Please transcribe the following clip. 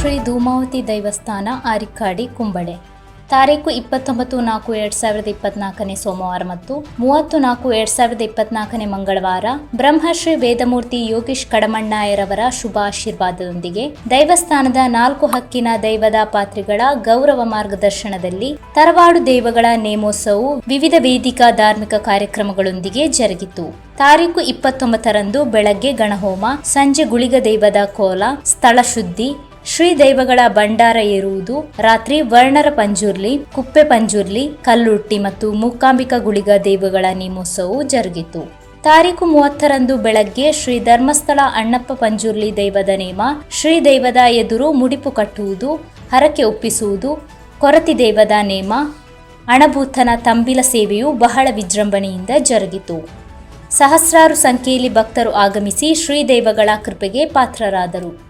ಶ್ರೀ ಧೂಮಾವತಿ ದೈವಸ್ಥಾನ ಆರಿಕ್ಕಾಡಿ ಕುಂಬಳೆ. ತಾರೀಕು ಇಪ್ಪತ್ತೊಂಬತ್ತು, ನಾಲ್ಕು, ಎರಡ್ ಸಾವಿರದ ಇಪ್ಪತ್ನಾಲ್ಕನೇ ಸೋಮವಾರ ಮತ್ತು ಮೂವತ್ತು, ನಾಲ್ಕು, ಎರಡ್ ಸಾವಿರದ ಇಪ್ಪತ್ನಾಲ್ಕನೇ ಮಂಗಳವಾರ ಬ್ರಹ್ಮಶ್ರೀ ವೇದಮೂರ್ತಿ ಯೋಗೀಶ್ ಕಡಮಣ್ಣಾಯರವರ ಶುಭ ಆಶೀರ್ವಾದದೊಂದಿಗೆ ದೈವಸ್ಥಾನದ ನಾಲ್ಕು ಹಕ್ಕಿನ ದೈವದ ಪಾತ್ರಿಗಳ ಗೌರವ ಮಾರ್ಗದರ್ಶನದಲ್ಲಿ ತರವಾಡು ದೈವಗಳ ನೇಮೋತ್ಸವವು ವಿವಿಧ ವೇದಿಕಾ ಧಾರ್ಮಿಕ ಕಾರ್ಯಕ್ರಮಗಳೊಂದಿಗೆ ಜರುಗಿತು. ತಾರೀಕು ಇಪ್ಪತ್ತೊಂಬತ್ತರಂದು ಬೆಳಗ್ಗೆ ಗಣಹೋಮ, ಸಂಜೆ ಗುಳಿಗ ದೈವದ ಕೋಲ ಸ್ಥಳ ಶುದ್ಧಿ ಶ್ರೀ ದೈವಗಳ ಭಂಡಾರ ಏರುವುದು ರಾತ್ರಿ ವರ್ಣರ ಪಂಜುರ್ಲಿ, ಕುಪ್ಪೆ ಪಂಜುರ್ಲಿ, ಕಲ್ಲುಟ್ಟಿ ಮತ್ತು ಮೂಕಾಂಬಿಕಾ ಗುಳಿಗ ದೈವಗಳ ನೇಮೋತ್ಸವವು ಜರುಗಿತು. ತಾರೀಕು ಮೂವತ್ತರಂದು ಬೆಳಗ್ಗೆ ಶ್ರೀ ಧರ್ಮಸ್ಥಳ ಅಣ್ಣಪ್ಪ ಪಂಜುರ್ಲಿ ದೈವದ ನೇಮ, ಶ್ರೀ ದೈವದ ಎದುರು ಮುಡಿಪು ಕಟ್ಟುವುದು, ಹರಕೆ ಒಪ್ಪಿಸುವುದು, ಕೊರತಿ ದೈವದ ನೇಮ ಅಣಭೂತನ ತಂಬಿಲ ಸೇವೆಯು ಬಹಳ ವಿಜೃಂಭಣೆಯಿಂದ ಜರುಗಿತು. ಸಹಸ್ರಾರು ಸಂಖ್ಯೆಯಲ್ಲಿ ಭಕ್ತರು ಆಗಮಿಸಿ ಶ್ರೀದೇವಗಳ ಕೃಪೆಗೆ ಪಾತ್ರರಾದರು.